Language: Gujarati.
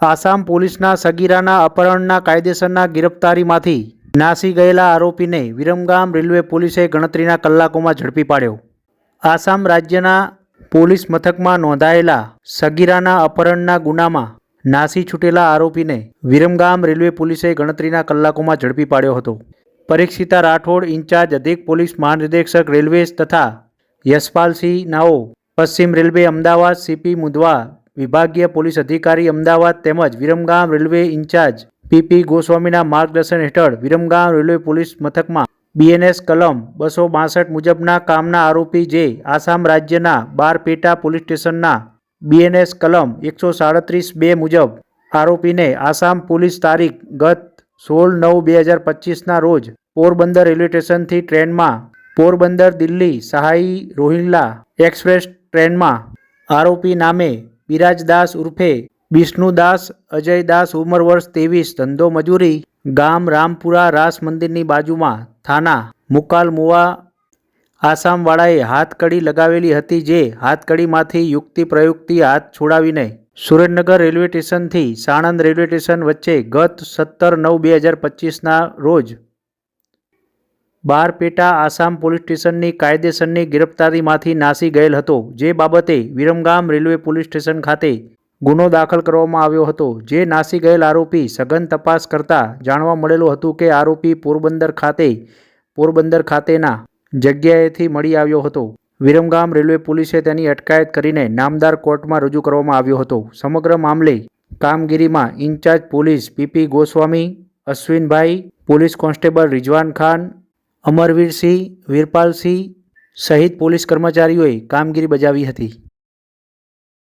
આસામ પોલીસના સગીરાના અપહરણના કાયદેસરના ગિરફ્તારીમાંથી નાસી ગયેલા આરોપીને વિરમગામ રેલવે પોલીસે ગણતરીના કલાકોમાં ઝડપી પાડ્યો. આસામ રાજ્યના પોલીસ મથકમાં નોંધાયેલા સગીરાના અપહરણના ગુનામાં નાસી છૂટેલા આરોપીને વિરમગામ રેલવે પોલીસે ગણતરીના કલાકોમાં ઝડપી પાડ્યો હતો. પરીક્ષિતા રાઠોડ ઇન્ચાર્જ અધિક પોલીસ મહાનિરીક્ષક રેલવેઝ તથા યશપાલસિંહ નાઓ પશ્ચિમ રેલવે અમદાવાદ સીપી મુંદવા વિભાગીય પોલીસ અધિકારી અમદાવાદ તેમજ Viramgam railway in charge PP ગોસ્વામીના માર્ગદર્શન હેઠળ વિરમગામ રેલવે પોલીસ મથકમાં બીએનએસ કલમ બસો બાસઠ મુજબના કામના આરોપી જે આસામ રાજ્યના બારપેટા પોલીસ સ્ટેશનના બીએનએસ કલમ એકસો સાડત્રીસ બે મુજબ આરોપીને આસામ પોલીસ તારીખ ગત સોળ નવ બે હજાર પચીસના રોજ પોરબંદર રેલવે સ્ટેશનથી ટ્રેનમાં પોરબંદર દિલ્હી સહાઈ રોહિલ્લા એક્સપ્રેસ ટ્રેનમાં આરોપી નામે બિરાજદાસ ઉર્ફે બિષ્ણુદાસ, અજયદાસ ઉંમર વર્ષ ત્રેવીસ, ધંધો મજૂરી, ગામ રામપુરા રાસ મંદિરની બાજુમાં થાના, મુકાલ મુવા, આસામવાળાએ હાથકડી લગાવેલી હતી જે હાથકડીમાંથી યુક્તિ પ્રયુક્તિ હાથ છોડાવીને સુરેન્દ્રનગર રેલવે સ્ટેશનથી સાણંદ રેલવે સ્ટેશન વચ્ચે ગત સત્તર નવ બે હજાર પચીસના રોજ બારપેટા આસામ પોલીસ સ્ટેશનની કાયદેસરની ગિરફ્તારીમાંથી નાસી ગયેલ હતો, જે બાબતે વિરમગામ રેલવે પોલીસ સ્ટેશન ખાતે ગુનો દાખલ કરવામાં આવ્યો હતો. જે નાસી ગયેલ આરોપી સઘન તપાસ કરતા જાણવા મળેલું હતું કે આરોપી પોરબંદર ખાતે, પોરબંદર ખાતેના જગ્યાએથી મળી આવ્યો હતો. વિરમગામ રેલવે પોલીસે તેની અટકાયત કરીને નામદાર કોર્ટમાં રજૂ કરવામાં આવ્યો હતો. સમગ્ર મામલે કામગીરીમાં in charge police PP Goswami, Ashwinbhai, police constable Rizwan Khan Amarvirsinh Virpalsinh સહિત પોલીસ કર્મચારીઓએ કામગીરી બજાવી હતી.